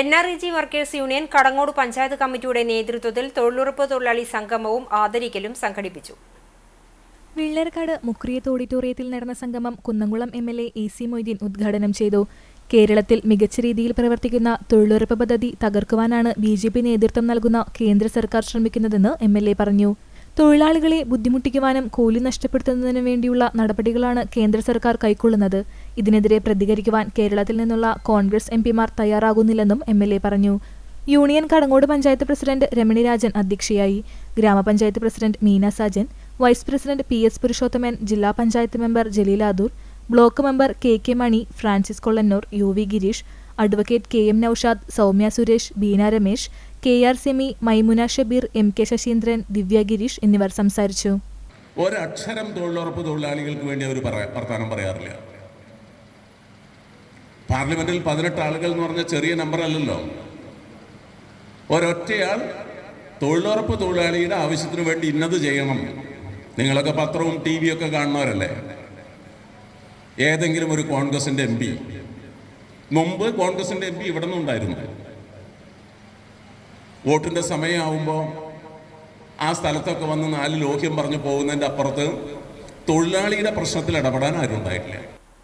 N E G workers union Kadangode panchayat കമ്മിറ്റിയുടെ നേതൃത്വത്തിൽ തൊഴിലുറപ്പ് തൊഴിലാളി സംഗമവും ആദരിക്കലും സംഘടിപ്പിച്ചു. വിള്ളർക്കാട് മുക്രിയത്ത് ഓഡിറ്റോറിയത്തിൽ നടന്ന സംഗമം Kunnamkulam M L A A C Moideen ഉദ്ഘാടനം ചെയ്തു. കേരളത്തിൽ മികച്ച രീതിയിൽ പ്രവർത്തിക്കുന്ന തൊഴിലുറപ്പ് പദ്ധതി തകർക്കുവാനാണ് ബി ജെ പി നേതൃത്വം നൽകുന്ന കേന്ദ്ര സർക്കാർ ശ്രമിക്കുന്നതെന്ന് എം എൽ എ പറഞ്ഞു. തൊഴിലാളികളെ ബുദ്ധിമുട്ടിക്കുവാനും കൂലി നഷ്ടപ്പെടുത്തുന്നതിനു വേണ്ടിയുള്ള നടപടികളാണ് കേന്ദ്ര സർക്കാർ കൈക്കൊള്ളുന്നത്. ഇതിനെതിരെ പ്രതികരിക്കുവാൻ കേരളത്തിൽ നിന്നുള്ള കോൺഗ്രസ് എം പിമാർ തയ്യാറാകുന്നില്ലെന്നും എം എൽ എ പറഞ്ഞു. യൂണിയൻ കടങ്ങോട് പഞ്ചായത്ത് പ്രസിഡന്റ് രമണി രാജൻ അധ്യക്ഷയായി. ഗ്രാമപഞ്ചായത്ത് president Meena Sajan vice president P S Purushothaman ജില്ലാ panchayat member Jaleel Adoor block member K K Mani Francis Kollannur U V Gireesh advocate K M Noushad Soumya Suresh Beena Ramesh K R Semi Maimuna Shabeer M K Sasheendran Divya Gireesh എന്നിവർ സംസാരിച്ചു. ഒരക്ഷരം തൊഴിലുറപ്പ് തൊഴിലാളികൾക്ക് വേണ്ടി അവർ വർത്തമാനം പറയാറില്ല. പാർലമെന്റിൽ പതിനെട്ട് ആളുകൾ എന്ന് പറഞ്ഞ ചെറിയ നമ്പർ അല്ലല്ലോ. ഒരൊറ്റയാൾ തൊഴിലുറപ്പ് തൊഴിലാളിയുടെ ആവശ്യത്തിന് വേണ്ടി ഇന്നത് ചെയ്യണം. നിങ്ങളൊക്കെ പത്രവും ടി വിയൊക്കെ കാണുന്നവരല്ലേ? ഏതെങ്കിലും ഒരു കോൺഗ്രസിന്റെ എം പി. മുമ്പ് കോൺഗ്രസിന്റെ എം പി ഇവിടെ നിന്നുണ്ടായിരുന്നു വോട്ടിന്റെ സമയമാവുമ്പോൾ ആ സ്ഥലത്തൊക്കെ വന്ന് നാല് ലോഹ്യം പറഞ്ഞു പോകുന്നതിന്റെ അപ്പുറത്ത് തൊഴിലാളിയുടെ പ്രശ്നത്തിൽ ഇടപെടാൻ ആരും ഉണ്ടായിട്ടില്ല